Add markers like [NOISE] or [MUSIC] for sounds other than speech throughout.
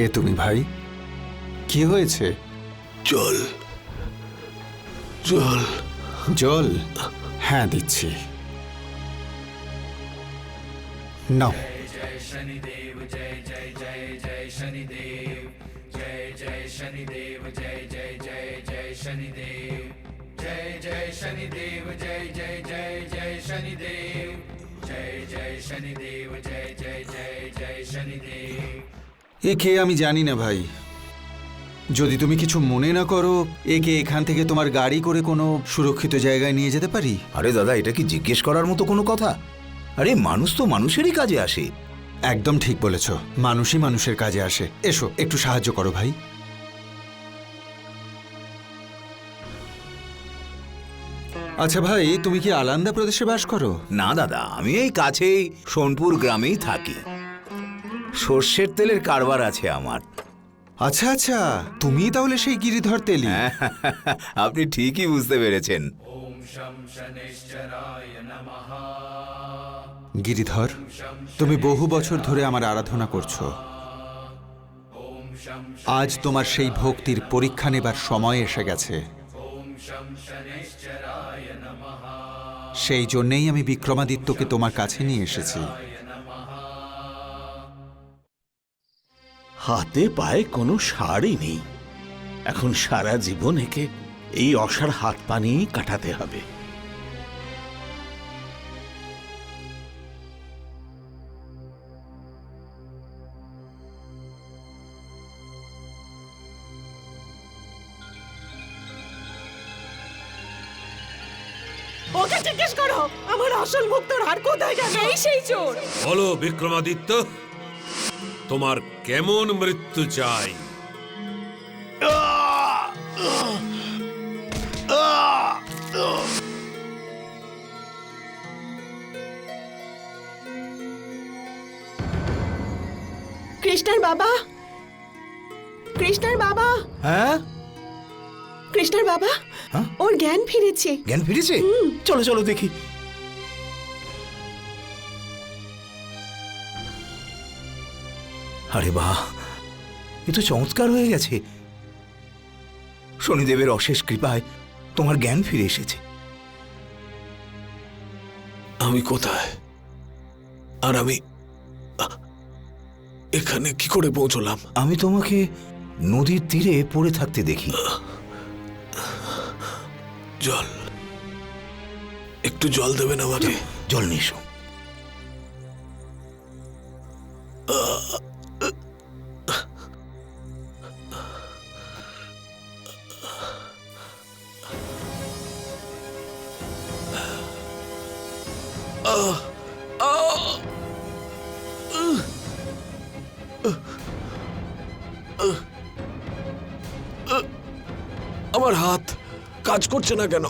কে তুমি ভাই? কি হয়েছে? জল। জল। জল? হ্যাঁ দিচ্ছি। নাও। একে আমি জানি না ভাই। যদি তুমি কিছু মনে না করো একে এখান থেকে তোমার গাড়ি করে কোনো সুরক্ষিত জায়গায় নিয়ে যেতে পারি? আরে দাদা এটা কি জিজ্ঞেস করার মতো কোনো কথা? আরে মানুষ তো মানুষেরই কাজে আসে। একদম ঠিক বলেছ। মানুষই মানুষের কাজে আসে। এসো একটু সাহায্য করো ভাই। আচ্ছা ভাই তুমি কি আলান্দা প্রদেশে বাস করো? না দাদা আমি এই কাছেই সোনপুর গ্রামেই থাকি। সর্ষের তেলের কারবার আছে আমার। আচ্ছা আচ্ছা তুমি তাহলে সেই গিরিধর তেলি। হ্যাঁ, আপনি ঠিকই বুঝতে পেরেছেন। গিরিধর তুমি বহু বছর ধরে আমার আরাধনা করছ। আজ তোমার সেই ভক্তির পরীক্ষা নেবার সময় এসে গেছে। সেই জন্যেই আমি বিক্রমাদিত্যকে তোমার কাছে নিয়ে এসেছি। হাতে পায়ে কোনো সারই নেই। এখন সারা জীবন একে এই অসার হাত পানিই কাটাতে হবে। ওকে জিজ্ঞেস করো আমার আসল মুক্তর হার কোথায় গেল? এই সেই চোর। বলো বিক্রমাদিত্য। তোমার কেমন মৃত্যু চাই? কৃষ্ণের বাবা? কৃষ্ণের বাবা? হ্যাঁ? কৃষ্ণের বাবা? হ্যাঁ? ওর জ্ঞান ফিরেছে। জ্ঞান ফিরেছে? চলো চলো দেখি। আরে বাহ এ তো চমৎকার হয়ে গেছে। শনিদেবের অশেষ কৃপায় তোমার জ্ঞান ফিরে এসেছে। আমি কোথায়? আর আমি এখানে কি করে পৌঁছলাম? আমি তোমাকে নদীর তীরে পড়ে থাকতে দেখি। জল। একটু জল দেবেন আমাকে? জল নিয়ে এসো। করছে না কেন?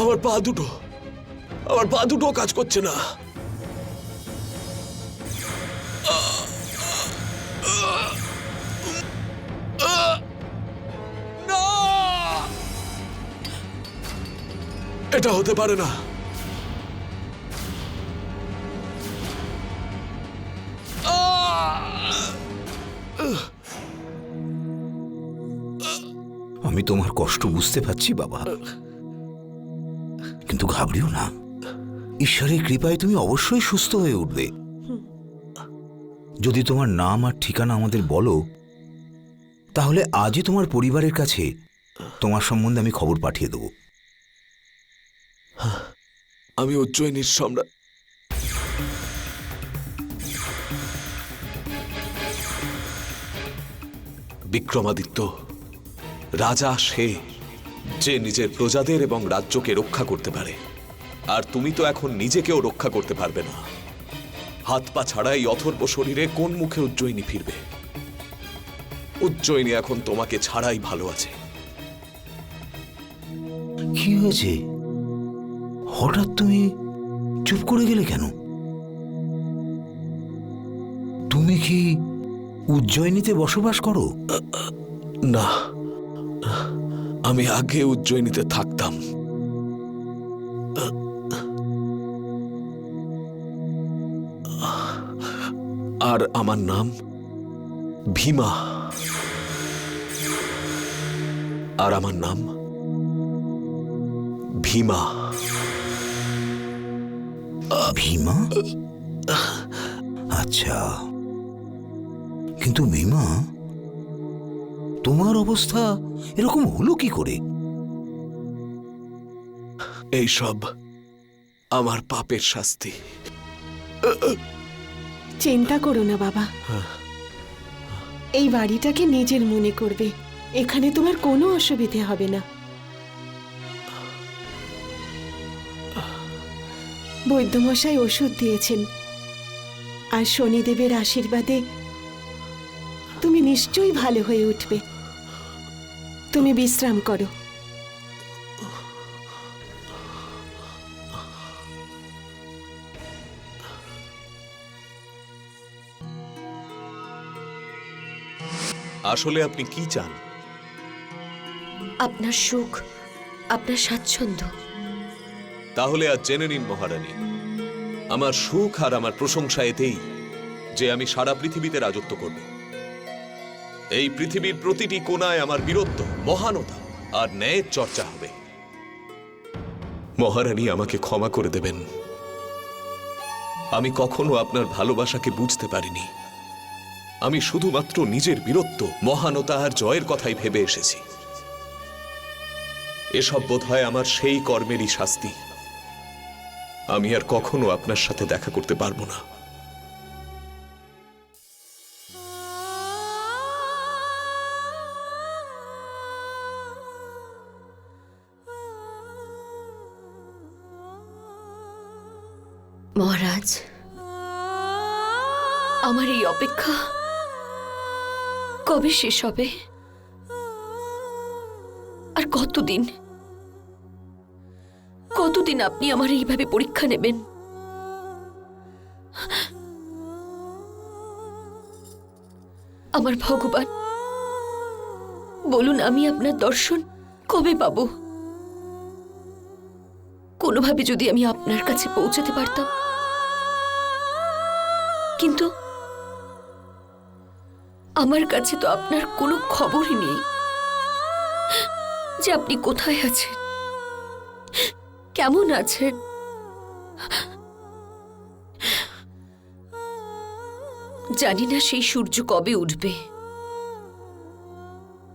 আমার পা দুটো আমার পা দুটো কাজ করছে না। এটা হতে পারে না। আমি তোমার কষ্ট বুঝতে পারছি, বাবা। কিন্তু ঘাবড়িও না। ঈশ্বরের কৃপায় তুমি অবশ্যই সুস্থ হয়ে উঠবে। যদি তোমার নাম আর ঠিকানা আমাদের বলো, তাহলে আজই তোমার পরিবারের কাছে তোমার সম্বন্ধে আমি খবর পাঠিয়ে দেবো। আমি উজ্জয়িনীর সম্রাট। বিক্রমাদিত্য, রাজা সে যে নিজের প্রজাদের এবং রাজ্যকে রক্ষা করতে পারে, আর তুমি তো এখন নিজেকেও রক্ষা করতে পারবে না। হাত পা ছাড়া এই অথর্ব শরীরে কোন মুখে উজ্জয়িনী ফিরবে? উজ্জয়িনী এখন তোমাকে ছাড়াই ভালো আছে। কি হয়েছে? হঠাৎ তুমি চুপ করে গেলে কেন? তুমি কি উজ্জয়িনীতে বসবাস করো? না, আমি আগে উজ্জয়িনীতে থাকতাম। আর আমার নাম ভীমা। আর আমার নাম ভীমা। ভীমা? আচ্ছা। কিন্তু ভীমা তোমার অবস্থা এরকম হলো কি করে? এইসব আমার পাপের শাস্তি। চিন্তা করো না বাবা। এই বাড়িটাকে নিজের মনে করবে। এখানে তোমার কোনো অসুবিধে হবে না। বৈদ্যমশাই ওষুধ দিয়েছেন। আর শনিদেবের আশীর্বাদে তুমি নিশ্চয়ই ভালো হয়ে উঠবে। তুমি বিশ্রাম করো। আসলে আপনি কি চান? আপনার সুখ আপনার স্বাচ্ছন্দ্য। তাহলে আর জেনে নিন মহারানী, আমার সুখ আর আমার প্রশংসা এতেই যে আমি সারা পৃথিবীতে রাজত্ব করব। এই পৃথিবীর প্রতিটি কোণায় আমার বীরত্ব, মহানতা আর ন্যায়ের চর্চা হবে। মহারানী, আমাকে ক্ষমা করে দেবেন। আমি কখনো আপনার ভালোবাসাকে বুঝতে পারিনি। আমি শুধুমাত্র নিজের বীরত্ব, মহানতা আর জয়ের কথাই ভেবে এসেছি। এসব বোধ আমার সেই কর্মেরই শাস্তি। আমি আর কখনো আপনার সাথে দেখা করতে পারব না। মহারাজ, আমার এই অপেক্ষা কবে শেষ হবে? আর কতদিন? কতদিন আপনি আমার এইভাবে পরীক্ষা নেবেন? আমার ভগবান, বলুন আমি আপনার দর্শন কবে পাব? কোনোভাবে যদি আমি আপনার কাছে পৌঁছাতে পারতাম। কিন্তু আমার কাছে তো আপনার কোনো খবরই নেই যে আপনি কোথায় আছেন। কেমন আছেন? জানি না সেই সূর্য কবে উঠবে।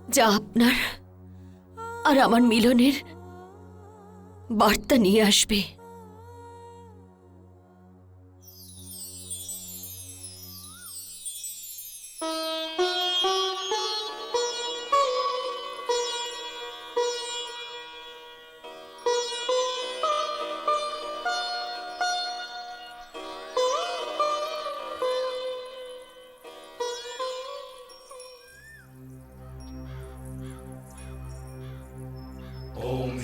যা আপনার আর আমার মিলনের বার্তা নিয়ে আসবে।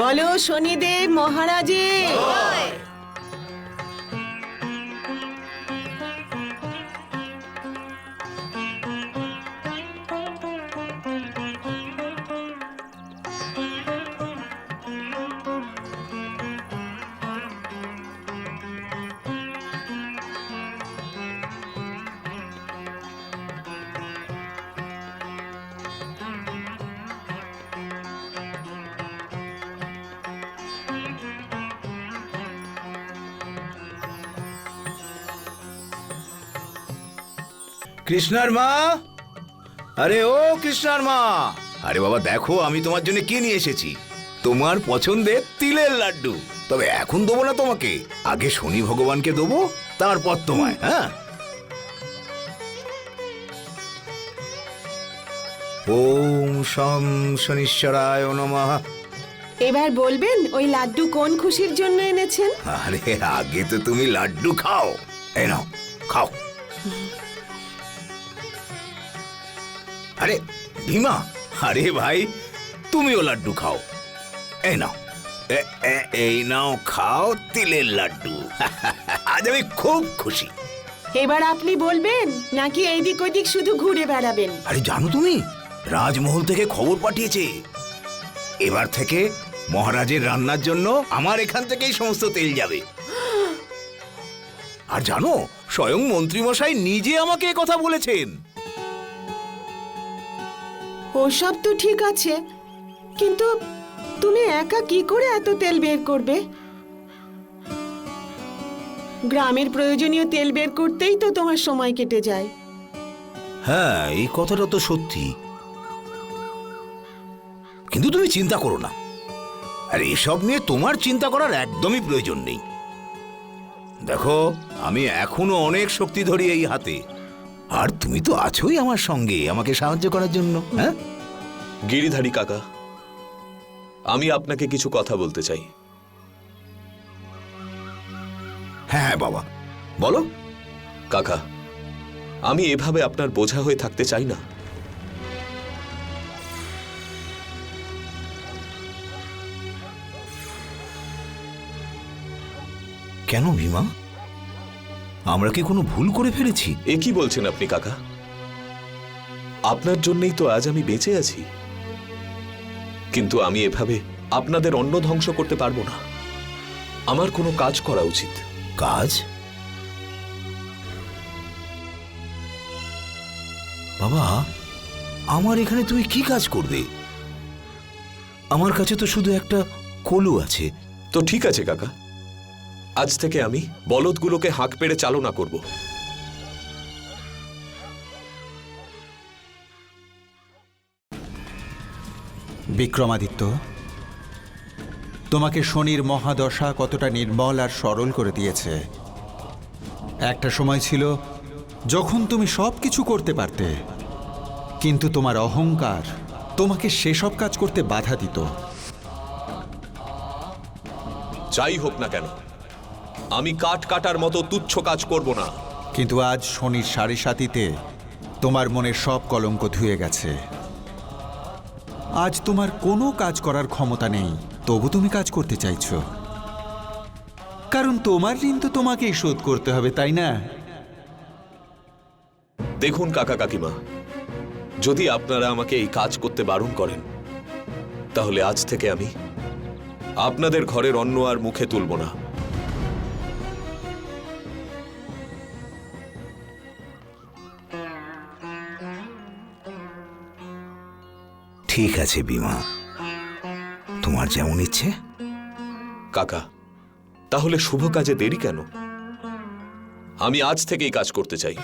বলো শনিদেব মহারাজে। কৃষ্ণার মা? আরে ও কৃষ্ণার মা। আরে বাবা দেখো আমি তোমার জন্য কি নিয়ে এসেছি। তোমার পছন্দের তিলের লাড্ডু। তবে এখন দেবো না তোমাকে। আগে শনি ভগবানকে দেবো তারপর তোমায় হ্যাঁ? ওম শম শনিশ্বরায় নমঃ। এবার বলবেন ওই লাড্ডু কোন খুশির জন্য এনেছেন? আরে আগে তো তুমি লাড্ডু খাও। এই নাও খাও। আরে ভীমা আরে ভাই তুমিও লাড্ডু খাও। এই নাও। এই নাও খাও তিলের লাড্ডু। [LAUGHS] আজ আমি খুব খুশি। এবার আপনি বলবেন নাকি এইদিক ওইদিক শুধু ঘুরে বেড়াবেন? আরে জানো তুমি? রাজমহল থেকে খবর পাঠিয়েছে। এবার থেকে মহারাজের রান্নার জন্য আমার এখান থেকেই সমস্ত তেল যাবে। [GASPS] আর জানো স্বয়ং মন্ত্রীমশাই নিজে আমাকে কথা বলেছেন। ওসব তো ঠিক আছে, কিন্তু তুমি একা কি করে এত তেল বের করবে? গ্রামের প্রয়োজনীয় তেল বের করতেই তো তোমার সময় কেটে যায়। হ্যাঁ এই কথাটা তো সত্যি। কিন্তু তুমি চিন্তা করো না। আর এসব নিয়ে তোমার চিন্তা করার একদমই প্রয়োজন নেই। দেখো, আমি এখনও অনেক শক্তি ধরি এই হাতে। আর তুমি তো আছোই আমার সঙ্গে আমাকে সাহায্য করার জন্য হ্যাঁ? গিরিধারী কাকা আমি আপনাকে কিছু কথা বলতে চাই। হ্যাঁ হ্যাঁ বাবা বলো। কাকা আমি এভাবে আপনার বোঝা হয়ে থাকতে চাই না। কেন ভীমা? আমরা কি কোনো ভুল করে ফেলেছি? এ কি বলছেন আপনি কাকা? আপনার জন্যই তো আজ আমি বেঁচে আছি। কিন্তু আমি এভাবে আপনাদের অন্ন ধ্বংস করতে পারব না। আমার কোনো কাজ করা উচিত। কাজ? বাবা আমার এখানে তুমি কি কাজ করবে? আমার কাছে তো শুধু একটা কলু আছে। তো ঠিক আছে কাকা। আজ থেকে আমি বলদগুলোকে হাঁক পেড়ে চালনা করব। বিক্রমাদিত্য তোমাকে শনির মহাদশা কতটা নির্মল আর সরল করে দিয়েছে। একটা সময় ছিল যখন তুমি সব কিছু করতে পারতে কিন্তু তোমার অহংকার তোমাকে সেসব কাজ করতে বাধা দিত। যাই হোক না কেন আমি কাঠ কাটার মতো তুচ্ছ কাজ করব না। কিন্তু আজ শনির সাড়ে সাতিতে তোমার মনে সব কলঙ্ক ধুয়ে গেছে। আজ তোমার কোনো কাজ করার ক্ষমতা নেই তবু তুমি কাজ করতে চাইছ। কারণ তোমার ঋণ তো তোমাকেই শোধ করতে হবে তাই না? দেখুন কাকা কাকিমা যদি আপনারা আমাকে এই কাজ করতে বারণ করেন তাহলে আজ থেকে আমি আপনাদের ঘরের অন্ন আর মুখে তুলব না। ঠিক আছে, বিমা। তোমার যেমন ইচ্ছে। কাকা, তাহলে শুভ কাজে দেরি কেন? আমি আজ থেকেই কাজ করতে চাই।